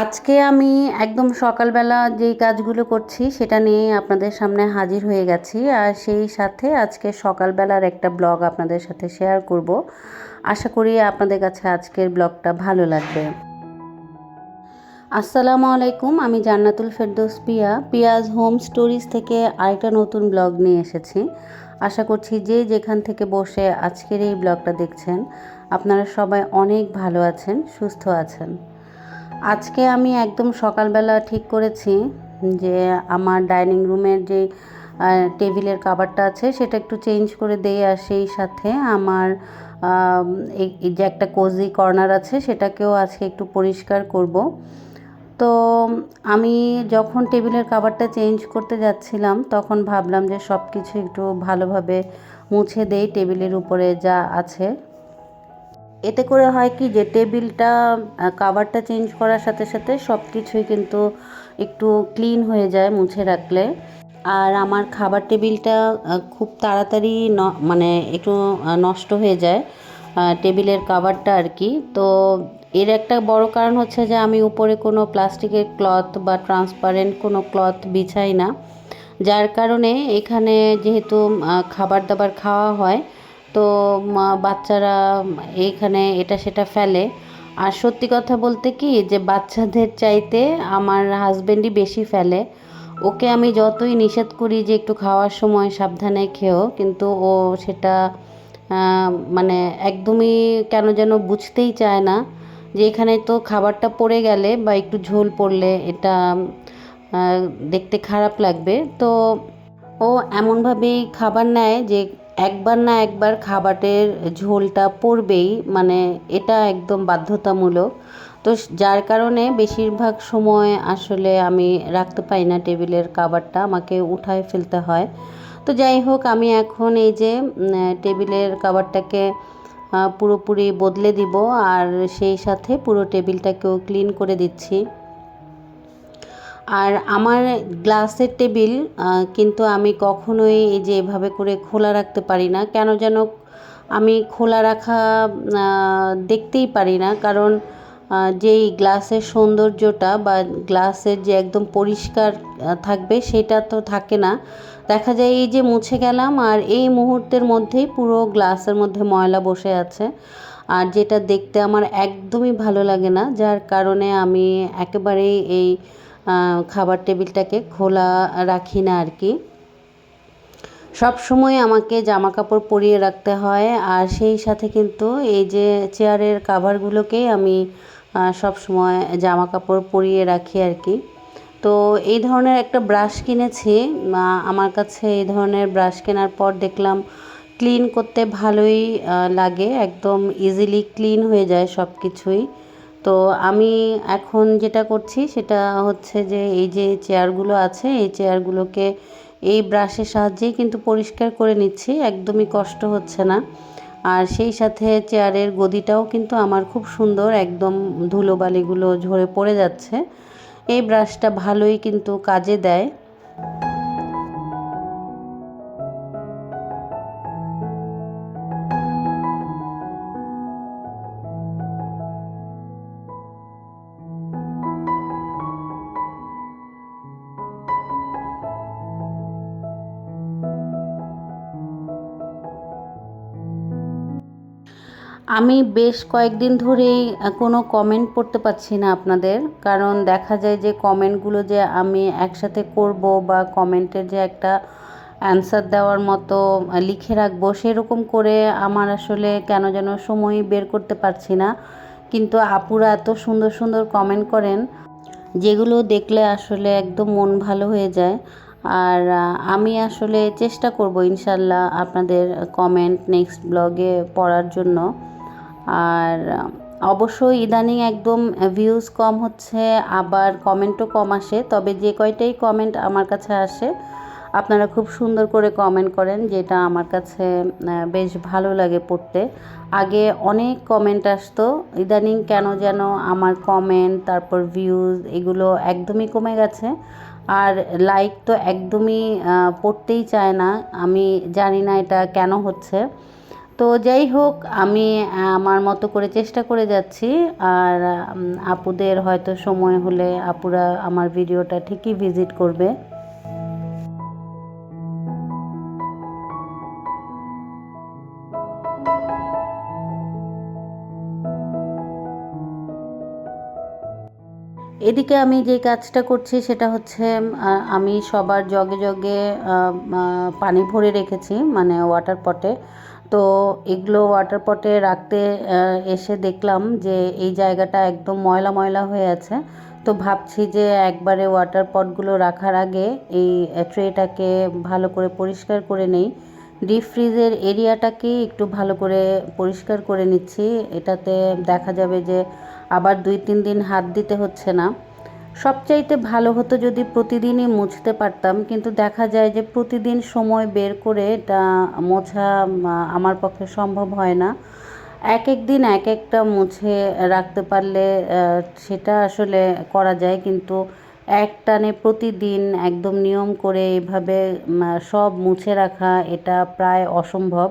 আজকে আমি একদম সকালবেলা যেই কাজগুলো করছি সেটা নিয়ে আপনাদের সামনে হাজির হয়ে গেছি আর সেই সাথে আজকে সকালবেলার একটা ব্লগ আপনাদের সাথে শেয়ার করব। আশা করি আপনাদের কাছে আজকের ব্লগটা ভালো লাগবে। আসসালামু আলাইকুম, আমি জান্নাতুল ফেরদৌস পিয়া। পিয়াজ হোম স্টোরিজ থেকে আরেকটা নতুন ব্লগ নিয়ে এসেছি। আশা করছি যে যেখান থেকে বসে আজকের এই ব্লগটা দেখছেন, আপনারা সবাই অনেক ভালো আছেন, সুস্থ আছেন। আজকে আমি একদম সকালবেলা ঠিক করেছি যে আমার ডাইনিং রুমের যে টেবিলের কাভারটা আছে সেটা একটু চেঞ্জ করে দেই আর সেই সাথে আমার এই যে একটা কোজি কর্নার আছে সেটাকেও আজকে একটু পরিষ্কার করব। তো আমি যখন টেবিলের কাভারটা চেঞ্জ করতে যাচ্ছিলাম তখন ভাবলাম যে সব কিছু একটু ভালোভাবে মুছে দেই টেবিলের উপরে যা আছে। এতে করে হয় কি যে টেবিলটা কাভারটা চেঞ্জ করার সাথে সাথে সব কিছুই কিন্তু একটু ক্লিন হয়ে যায় মুছে রাখলে। আর আমার খাবার টেবিলটা খুব তাড়াতাড়ি ন মানে একটু নষ্ট হয়ে যায় টেবিলের কাভারটা আর কি। তো এর একটা বড় কারণ হচ্ছে যে আমি উপরে কোনো প্লাস্টিকের ক্লথ বা ট্রান্সপারেন্ট কোনো ক্লথ বিছাই না। যার কারণে এখানে যেহেতু খাবার দাবার খাওয়া হয় তো বাচ্চারা এইখানে এটা সেটা ফেলে। আর সত্যি কথা বলতে কি, যে বাচ্চাদের চাইতে আমার হাজব্যান্ডই বেশি ফেলে। ওকে আমি যতই নিষেধ করি যে একটু খাওয়ার সময় সাবধানে খেও কিন্তু ও সেটা মানে একদমই কেন যেন বুঝতেই চায় না যে এখানে তো খাবারটা পড়ে গেলে বা একটু ঝোল পড়লে এটা দেখতে খারাপ লাগবে। তো ও এমনভাবেই খাবার নেয় যে একবার না একবার খাবারের ঝোলটা পড়বেই মানে এটা একদম বাধ্যতামূলক। তো যার কারণে বেশিরভাগ সময় আসলে আমি রাখতে পারি না টেবিলের খাবারটা, আমাকে উঠায় ফেলতে হয়। তো যাই হোক, আমি এখন এই যে টেবিলের খাবারটাকে পুরোপুরি বদলে দিব, আর সেই সাথে পুরো টেবিলটাকেও ক্লিন করে দিচ্ছি। আর আমার গ্লাসের টেবিল কিন্তু আমি কখনোই এই যে এভাবে করে খোলা রাখতে পারি না। কেন যেন আমি খোলা রাখা দেখতেই পারি না। কারণ যেই গ্লাসের সৌন্দর্যটা বা গ্লাসের যে একদম পরিষ্কার থাকবে সেটা তো থাকে না। দেখা যায় এই যে মুছে গেলাম আর এই মুহূর্তের মধ্যেই পুরো গ্লাসের মধ্যে ময়লা বসে আছে। আর যেটা দেখতে আমার একদমই ভালো লাগে না, যার কারণে আমি একেবারেই এই খাবার টেবিলটাকে খোলা রাখি না আর কি। সব সময় আমাকে জামা কাপড় পরিয়ে রাখতে হয় আর সেই সাথে কিন্তু এই যে চেয়ারের কাভারগুলোকেই আমি সব সময় জামা কাপড় পরিয়ে রাখি আর কি। তো এই ধরনের একটা ব্রাশ কিনেছি আমার কাছে এই ধরনের ব্রাশ কেনার পর দেখলাম ক্লিন করতে ভালোই লাগে, একদম ইজিলি ক্লিন হয়ে যায় সব কিছুই তো আমি এখন যেটা করছি সেটা হচ্ছে যে এই যে চেয়ারগুলো আছে, এই চেয়ারগুলোকে এই ব্রাশের সাহায্যেই কিন্তু পরিষ্কার করে নিচ্ছি, একদমই কষ্ট হচ্ছে না। আর সেই সাথে চেয়ারের গদিটাও কিন্তু আমার খুব সুন্দর, একদম ধুলোবালিগুলো ঝরে পড়ে যাচ্ছে। এই ব্রাশটা ভালোই কিন্তু কাজে দেয়। আমি বেশ কয়েকদিন ধরেই কোনো কমেন্ট পড়তে পারছি না আপনাদের। কারণ দেখা যায় যে কমেন্টগুলো যে আমি একসাথে করব বা কমেন্টের যে একটা অ্যান্সার দেওয়ার মতো লিখে রাখব, সেরকম করে আমার আসলে কেন যেন সময় বের করতে পারছি না। কিন্তু আপুরা এত সুন্দর সুন্দর কমেন্ট করেন, যেগুলো দেখলে আসলে একদম মন ভালো হয়ে যায়। আর আমি আসলে চেষ্টা করব ইনশাল্লাহ আপনাদের কমেন্ট নেক্সট ব্লগে পড়ার জন্য। আর অবশ্যই ইদানিং একদম ভিউজ কম হচ্ছে, আবার কমেন্টও কম আসে, তবে যে কয়টাই কমেন্ট আমার কাছে আসে, আপনারা খুব সুন্দর করে কমেন্ট করেন, যেটা আমার কাছে বেশ ভালো লাগে পড়তে। আগে অনেক কমেন্ট আসতো, ইদানিং কেন যেন আমার কমেন্ট তারপর ভিউজ এগুলো একদমই কমে গেছে। আর লাইক তো একদমই পড়তেই চায় না, আমি জানি না এটা কেন হচ্ছে। তো যাই হোক, আমি আমার মতো করে চেষ্টা করে যাচ্ছি। আর আপুদের হয়তো সময় হলে আপুরা আমার ভিডিওটা ঠিকই ভিজিট করবে। এদিকে আমি যে কাজটা করছি সেটা হচ্ছে আমি সবার জগে জগে পানি ভরে রেখেছি মানে ওয়াটার পটে তো এগুলো ওয়াটার পটে রাখতে এসে দেখলাম যে এই জায়গাটা একদম ময়লা ময়লা হয়ে আছে। তো ভাবছি যে একবারে ওয়াটার পটগুলো রাখার আগে এই ট্রেটাকে ভালো করে পরিষ্কার করে নেই। ডিপ ফ্রিজের এরিয়াটাকে একটু ভালো করে পরিষ্কার করে নিচ্ছি। এটাতে দেখা যাবে যে আবার দুই তিন দিন হাত দিতে হচ্ছে না। সবচাইতে ভালো হতো যদি প্রতিদিনই মুছতে পারতাম, কিন্তু দেখা যায় যে প্রতিদিন সময় বের করে এটা মোছা আমার পক্ষে সম্ভব হয় না। এক এক দিন এক একটা মুছে রাখতে পারলে সেটা আসলে করা যায়, কিন্তু এক টানে প্রতিদিন একদম নিয়ম করে এভাবে সব মুছে রাখা এটা প্রায় অসম্ভব।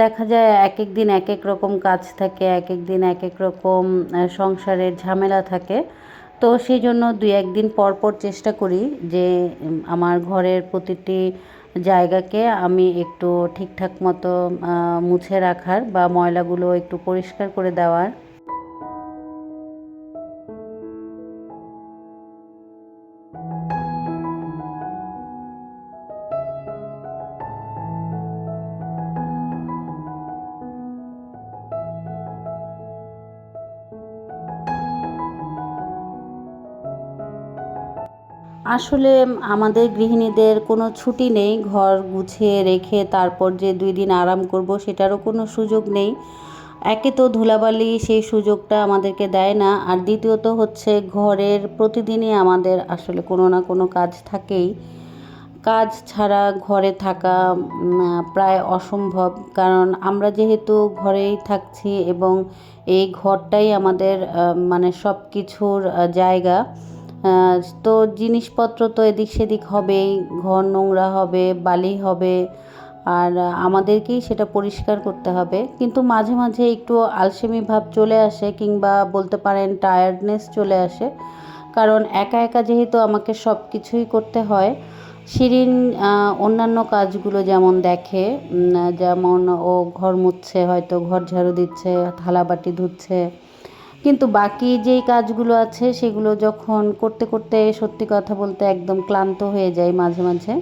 দেখা যায় এক এক দিন এক এক রকম কাজ থাকে, এক এক দিন এক এক রকম সংসারের ঝামেলা থাকে। তো সেই জন্য দুই একদিন পর পর চেষ্টা করি যে আমার ঘরের প্রতিটি জায়গাকে আমি একটু ঠিকঠাক মতো মুছে রাখার বা ময়লাগুলো একটু পরিষ্কার করে দেওয়ার। আসলে আমাদের গৃহিণীদের কোনো ছুটি নেই, ঘর গুছিয়ে রেখে তারপর যে দুই দিন আরাম করব সেটারও কোনো সুযোগ নেই। একে তো ধুলাবালি সেই সুযোগটা আমাদেরকে দেয় না, আর দ্বিতীয়ত হচ্ছে ঘরের প্রতিদিনই আমাদের আসলে কোনো না কোনো কাজ থাকেই। কাজ ছাড়া ঘরে থাকা প্রায় অসম্ভব, কারণ আমরা যেহেতু ঘরেই থাকছি এবং এই ঘরটাই আমাদের মানে সব কিছুর জায়গা। তো জিনিসপত্র তো এদিক সেদিক হবেই, ঘর নোংরা হবে, বালি হবে, আর আমাদেরকেই সেটা পরিষ্কার করতে হবে। কিন্তু মাঝে মাঝে একটু আলসেমি ভাব চলে আসে কিংবা বলতে পারেন টায়ার্ডনেস চলে আসে। কারণ একা একা যেহেতু আমাকে সব কিছুই করতে হয়, শিরিন অন্যান্য কাজগুলো যেমন দেখে যেমন ও ঘর মুছছে, হয়তো ঘর ঝাড়ু দিচ্ছে, থালা বাটি ধুচ্ছে কিন্তু বাকি যেই কাজগুলো আছে, সেগুলো যখন করতে করতে সত্যি কথা বলতে একদম ক্লান্ত হয়ে যায় মাঝে মাঝে,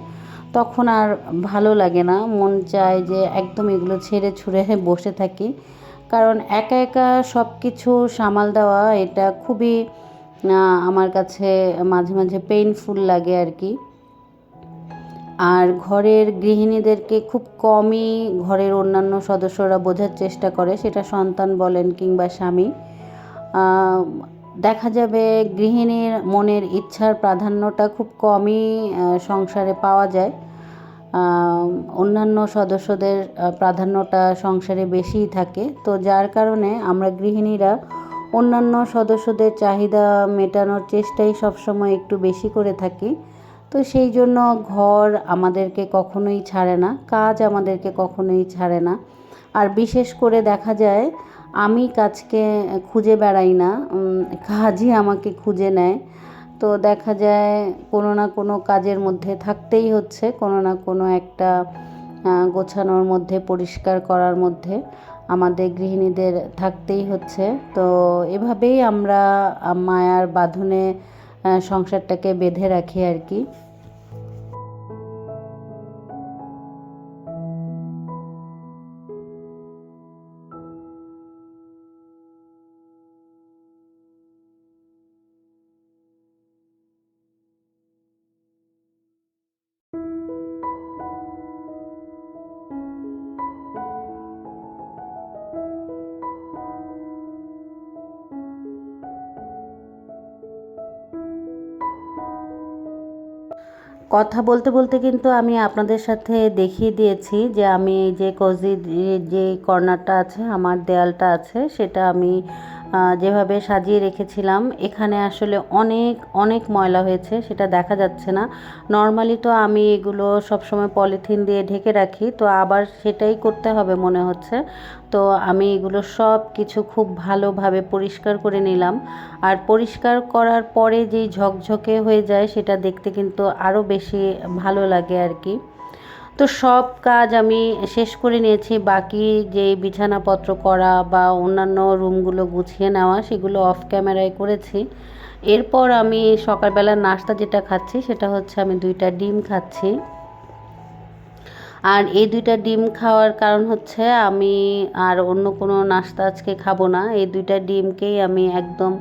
তখন আর ভালো লাগে না। মন চায় যে একদম এগুলো ছেড়ে ছুঁড়ে বসে থাকি। কারণ একা একা সব কিছু সামাল দেওয়া, এটা খুবই আমার কাছে মাঝে মাঝে পেইনফুল লাগে আর কি। আর ঘরের গৃহিণীদেরকে খুব কমই ঘরের অন্যান্য সদস্যরা বোঝার চেষ্টা করে, সেটা সন্তান বলেন কিংবা স্বামী। দেখা যাবে গৃহিণীর মনের ইচ্ছার প্রাধান্যটা খুব কমই সংসারে পাওয়া যায়। অন্যান্য সদস্যদের প্রাধান্যটা সংসারে বেশিই থাকে। তো যার কারণে আমরা গৃহিণীরা অন্যান্য সদস্যদের চাহিদা মেটানোর চেষ্টাই সবসময় একটু বেশি করে থাকি। তো সেই জন্য ঘর আমাদেরকে কখনোই ছাড়ে না, কাজ আমাদেরকে কখনোই ছাড়ে না। আর বিশেষ করে দেখা যায় আমি কাজকে খুঁজে বেড়াই না কাজই আমাকে খুঁজে নেয়। তো দেখা যায় কোনো না কোনো কাজের মধ্যে থাকতেই হচ্ছে, কোনো না কোনো একটা গোছানোর মধ্যে, পরিষ্কার করার মধ্যে আমাদের গৃহিণীদের থাকতেই হচ্ছে। তো এভাবেই আমরা মায়ার বাঁধনে সংসারটাকে বেঁধে রাখি আর কি। কথা বলতে বলতে কিন্তু আমি আপনাদের সাথে দেখিয়ে দিয়েছি যে আমি যে কজি যে কর্নারটা আছে, আমার দেয়ালটা আছে, সেটা আমি যেভাবে সাজিয়ে রেখেছিলাম, এখানে আসলে অনেক অনেক ময়লা হয়েছে, সেটা দেখা যাচ্ছে না। নর্মালি তো আমি এগুলো সবসময় পলিথিন দিয়ে ঢেকে রাখি, তো আবার সেটাই করতে হবে মনে হচ্ছে। তো আমি এগুলো সব কিছু খুব ভালোভাবে পরিষ্কার করে নিলাম। আর পরিষ্কার করার পরে যেই ঝকঝকে হয়ে যায়, সেটা দেখতে কিন্তু আরও বেশি ভালো লাগে আর কি। তো সব কাজ আমি শেষ করে নিয়েছি। বাকি যে বিছানাপত্র করা বা অন্যান্য রুমগুলো গুছিয়ে নেওয়া, সেগুলো অফ ক্যামেরায় করেছি। এরপর আমি সকালবেলা নাস্তা যেটা খাচ্ছি, সেটা হচ্ছে আমি দুইটা ডিম খাচ্ছি। আর এই দুইটা ডিম খাওয়ার কারণ হচ্ছে আমি আর অন্য কোনো নাস্তা আজকে খাব না। এই দুইটা ডিমকেই আমি একদম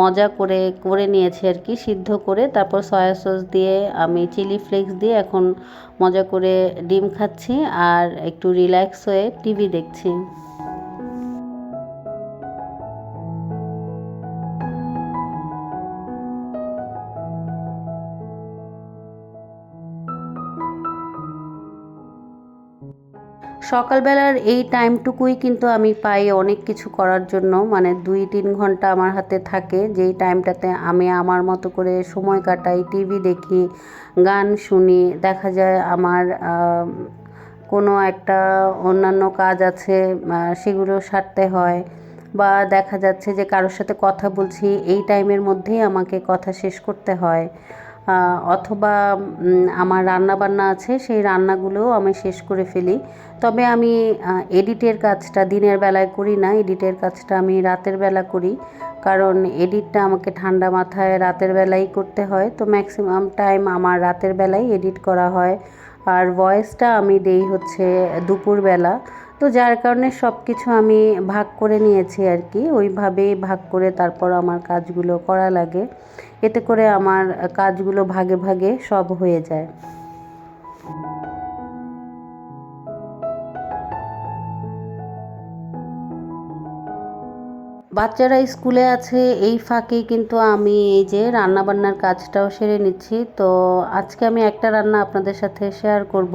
মজা করে করে নিয়েছি আর কি, সিদ্ধ করে। তারপর সয়া সস দিয়ে আমি চিলি ফ্লেক্স দিয়ে এখন মজা করে ডিম খাচ্ছি আর একটু রিল্যাক্স হয়ে টিভি দেখছি। সকালবেলার এই টাইমটুকুই কিন্তু আমি পাই অনেক কিছু করার জন্য। মানে দুই তিন ঘণ্টা আমার হাতে থাকে। যেই টাইমটাতে আমি আমার মতো করে সময় কাটাই, টিভি দেখি, গান শুনি। দেখা যায় আমার কোনো একটা অন্যান্য কাজ আছে সেগুলো সারতে হয়। বা দেখা যাচ্ছে যে কারোর সাথে কথা বলছি, এই টাইমের মধ্যেই আমাকে কথা শেষ করতে হয়। অথবা আমার রান্না বান্না আছে, সেই রান্নাগুলোও আমি শেষ করে ফেলি। তবে আমি এডিটের কাজটা দিনের বেলায় করি না, এডিটের কাজটা আমি রাতের বেলা করি। কারণ এডিটটা আমাকে ঠান্ডা মাথায় রাতের বেলাই করতে হয়, তো ম্যাক্সিমাম টাইম আমার রাতের বেলাই এডিট করা হয়। আর ভয়েসটা আমি দেই হচ্ছে দুপুরবেলা তো যার কারণে সব কিছু আমি ভাগ করে নিয়েছি আর কি, ওইভাবেই ভাগ করে তারপর আমার কাজগুলো করা লাগে। এতে করে আমার কাজগুলো ভাগে ভাগে সব হয়ে যায়। বাচ্চারা স্কুলে আছে, এই ফাঁকেই কিন্তু আমি এই যে রান্নাবান্নার কাজটাও সেরে নিচ্ছি। তো আজকে আমি একটা রান্না আপনাদের সাথে শেয়ার করব।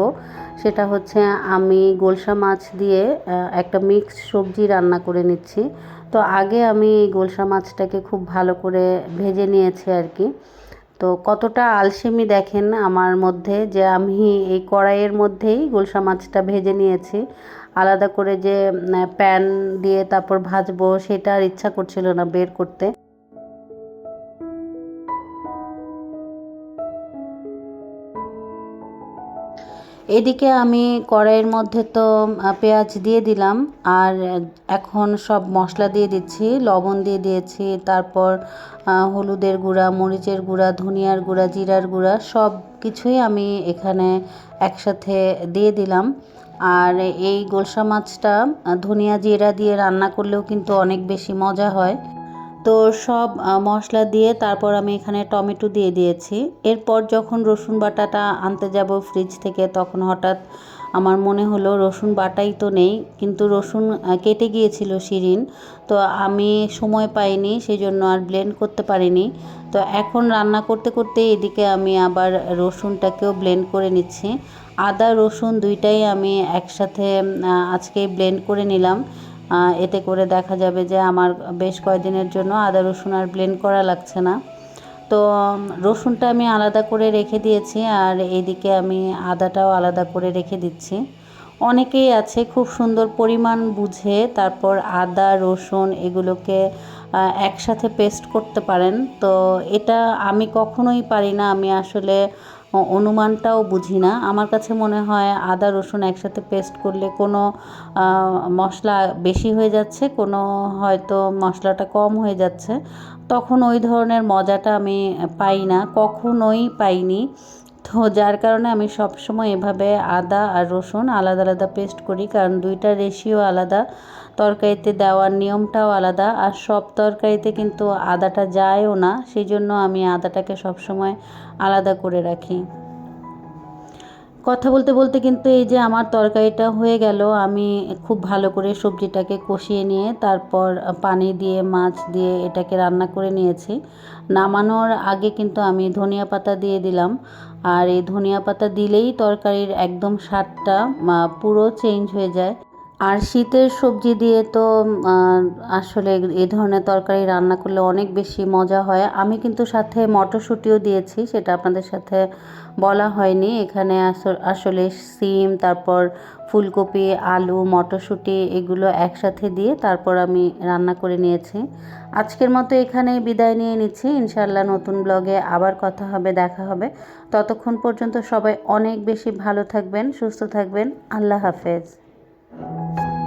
সেটা হচ্ছে আমি গোলসা মাছ দিয়ে একটা মিক্সড সবজি রান্না করে নিচ্ছি। তো আগে আমি এই গোলসা মাছটাকে খুব ভালো করে ভেজে নিয়েছি আর কি। তো কতটা আলসেমি দেখেন আমার মধ্যে যে আমি এই কড়াইয়ের মধ্যেই গোলসা মাছটা ভেজে নিয়েছি। আলাদা করে যে প্যান দিয়ে তারপর ভাজবো, সেটা আর ইচ্ছা করছিল না বের করতে। এদিকে আমি কড়াইয়ের মধ্যে তো পেঁয়াজ দিয়ে দিলাম, আর এখন সব মশলা দিয়ে দিচ্ছি, লবণ দিয়ে দিয়েছি, তারপর হলুদের গুঁড়া, মরিচের গুঁড়া, ধনিয়ার গুঁড়া, জিরার গুঁড়া, সব কিছুই আমি এখানে একসাথে দিয়ে দিলাম। আর এই গোলসা মাছটা ধনিয়া জিরা দিয়ে রান্না করলেও কিন্তু অনেক বেশি মজা হয়। তো সব মশলা দিয়ে তারপর আমি এখানে টমেটো দিয়ে দিয়েছি। এরপর যখন রসুন বাটাটা আনতে যাব ফ্রিজ থেকে, তখন হঠাৎ আমার মনে হলো রসুন বাটাই তো নেই, কিন্তু রসুন কেটে গিয়েছিল শিরিন, তো আমি সময় পাইনি সেই জন্য আর ব্লেন্ড করতে পারিনি। তো এখন রান্না করতে করতে এদিকে আমি আবার রসুনটাকেও ব্লেন্ড করে নিচ্ছি। আদা, রসুন দুইটাই আমি একসাথে আজকে ব্লেন্ড করে নিলাম। এতে করে দেখা যাবে যে আমার বেশ কয়েকদিনের জন্য আদা, রসুন আর ব্লেন্ড করা লাগছে না। তো রসুনটা আমি আলাদা করে রেখে দিয়েছি আর এইদিকে আমি আদাটাও আলাদা করে রেখে দিচ্ছি। অনেকেই আছে খুব সুন্দর পরিমাণ বুঝে তারপর আদা, রসুন এগুলোকে একসাথে পেস্ট করতে পারেন। তো এটা আমি কখনোই পারি না, আমি আসলে অনুমানটাও বুঝি না। আমার কাছে মনে হয় আদা, রসুন একসাথে পেস্ট করলে কোনো মশলা বেশি হয়ে যাচ্ছে, কোনো হয়তো মশলাটা কম হয়ে যাচ্ছে। তখন ওই ধরনের মজাটা আমি পাই না, কখনোই পাইনি। তো যার কারণে আমি সবসময় এভাবে আদা আর রসুন আলাদা আলাদা পেস্ট করি, কারণ দুইটা রেশিও আলাদা। তরকারিতে দেওয়ার নিয়মটাও আলাদা, আর সব তরকারিতে কিন্তু আদাটা যায়ও না সেই জন্য আমি আদাটাকে সবসময় আলাদা করে রাখি। কথা বলতে বলতে কিন্তু এই যে আমার তরকারিটা হয়ে গেল, আমি খুব ভালো করে সবজিটাকে কষিয়ে নিয়ে তারপর পানি দিয়ে, মাছ দিয়ে এটাকে রান্না করে নিয়েছি। নামানোর আগে কিন্তু আমি ধনিয়া পাতা দিয়ে দিলাম, আর এই ধনিয়া পাতা দিলেই তরকারির একদম স্বাদটা পুরো চেঞ্জ হয়ে যায়। আর শীতের সবজি দিয়ে তো আসলে এই ধরনের তরকারি রান্না করলে অনেক বেশি মজা হয়। আমি কিন্তু সাথে মটরশুঁটিও দিয়েছি, সেটা আপনাদের সাথে বলা হয়নি। এখানে আসলে সিম, তারপর ফুলকপি, আলু, মটরশুঁটি এগুলো একসাথে দিয়ে তারপর আমি রান্না করে নিয়েছি। আজকের মতো এখানেই বিদায় নিয়ে নিচ্ছি। ইনশাল্লাহ নতুন ব্লগে আবার কথা হবে, দেখা হবে। ততক্ষণ পর্যন্ত সবাই অনেক বেশি ভালো থাকবেন, সুস্থ থাকবেন। আল্লাহ হাফেজ। Thank you.